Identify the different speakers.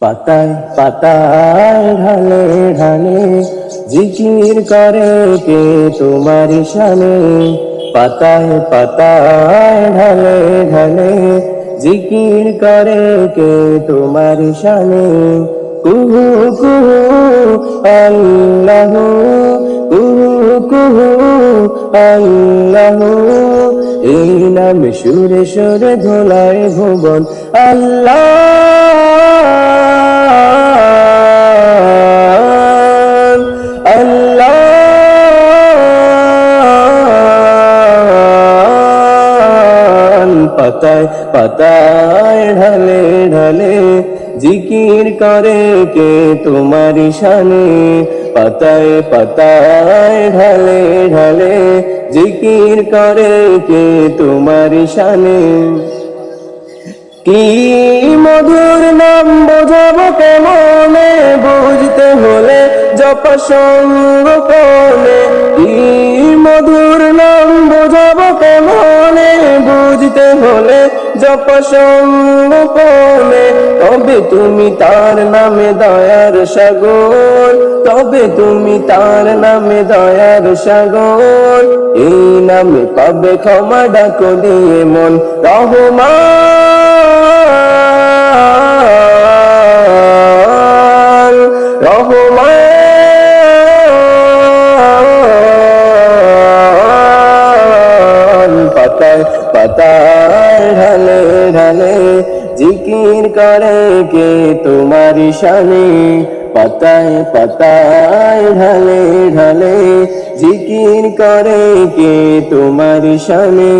Speaker 1: পাতায় পাতায় ঢালে ঢালে জিকির করে কে তোমার শানে? পাতায় পাতায় ঢালে ঢালে জিকির করে কে তোমার শানে? কুহু কুহু, আল্লাহ, কুহু কুহু, আল্লাহ। এই নাম সুরে সুরে ধোলায় ভুবন, আল্লাহ। পাতায় পাতায় ঢালে ঢালে জিকির করে কে তোমার শানে। পাতায় পাতায় ঢালে ঢালে জিকির করে কে তোমার শানে। কি মধুর নাম বোঝাবো কেমনে? বুঝতে হলে জপ সঙ্গ কি মধুর নাম বোঝাবো বুঝতে হলে জপ সঙ্গ তবে তুমি তার নামে দয়ার সাগর, তবে তুমি তার নামে দয়ার সাগর। এই নামে পাবে ক্ষমা ডাকো দিয়ে মন রহমান পাতায় ঢালে ঢালে জিকির করে কে তোমার শানে? পাতায় পাতায় ঢালে ঢালে জিকির করে কে তোমার শানে?